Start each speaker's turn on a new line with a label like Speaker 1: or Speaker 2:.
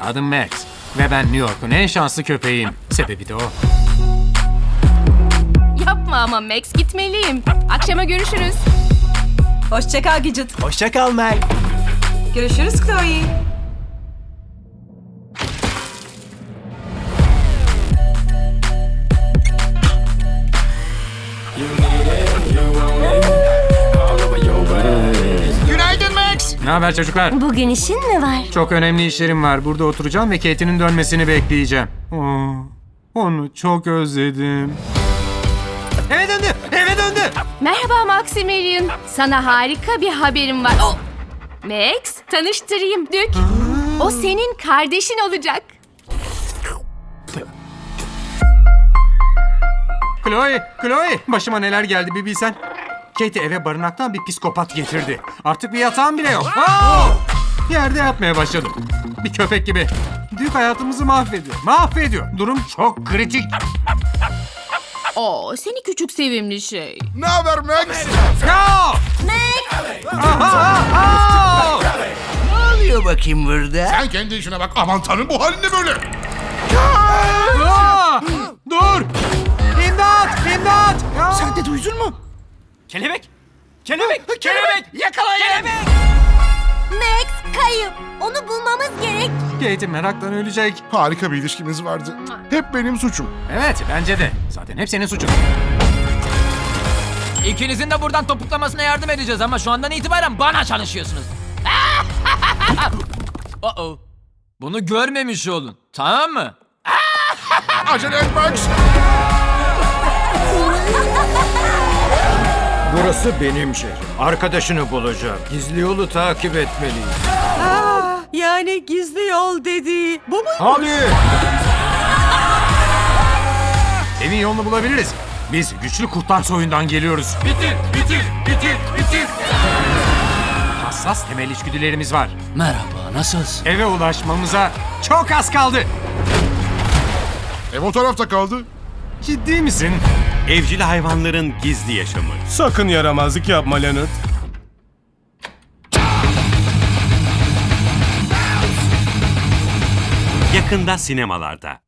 Speaker 1: Adım Max ve ben New York'un en şanslı köpeğiyim. Sebebi de o.
Speaker 2: Yapma ama Max gitmeliyim. Akşama görüşürüz.
Speaker 3: Hoşça kal Gidget.
Speaker 4: Hoşça kal Mel.
Speaker 3: Görüşürüz Chloe.
Speaker 1: Ne haber çocuklar?
Speaker 5: Bugün işin mi var?
Speaker 1: Çok önemli işlerim var. Burada oturacağım ve Kate'nin dönmesini bekleyeceğim. Oo, onu çok özledim. Eve döndü! Eve döndü!
Speaker 2: Merhaba Maximilian. Sana harika bir haberim var. Oh! Max, tanıştırayım Dük. O senin kardeşin olacak.
Speaker 1: Chloe, Chloe! Başıma neler geldi bir bilsen. Kate eve barınaktan bir psikopat getirdi. Artık bir yatağım bile yok. Aa! Yerde yatmaya başladım. Bir köpek gibi. Büyük hayatımızı mahvediyor. Mahvediyor. Durum çok kritik.
Speaker 2: Oo, seni küçük sevimli şey.
Speaker 6: Ne haber Max?
Speaker 1: No!
Speaker 4: Ne oluyor bakayım burada?
Speaker 6: Sen kendi işine bak. Aman tanrım bu halin ne böyle?
Speaker 1: Aa! Dur! İmdat! İmdat! Ya!
Speaker 4: Sen de duydun mu?
Speaker 1: Kelebek! Kelebek! Kelebek!
Speaker 4: Yakalayın.
Speaker 5: Max kayıp. Onu bulmamız gerek.
Speaker 1: Kate meraktan ölecek.
Speaker 6: Harika bir ilişkimiz vardı. Hep benim suçum.
Speaker 1: Evet bence de. Zaten hep senin suçun.
Speaker 7: İkinizin de buradan topuklamasına yardım edeceğiz ama şu andan itibaren bana çalışıyorsunuz. Uh-oh. Bunu görmemiş olun. Tamam mı?
Speaker 6: Acele et Max.
Speaker 8: Burası benim şehrim. Arkadaşını bulacağım. Gizli yolu takip etmeliyim.
Speaker 3: Yani gizli yol dedi. Bu mu?
Speaker 8: Hadi.
Speaker 1: Evin yolunu bulabiliriz. Biz güçlü kurtlar soyundan geliyoruz. Bitir, bitir, bitir, bitir. Hassas temel içgüdülerimiz var.
Speaker 7: Merhaba, nasılsın?
Speaker 1: Eve ulaşmamıza çok az kaldı.
Speaker 6: Ev o tarafta kaldı.
Speaker 1: Ciddi misin?
Speaker 9: Evcil hayvanların gizli yaşamı.
Speaker 8: Sakın yaramazlık yapma Leonard.
Speaker 9: Yakında sinemalarda.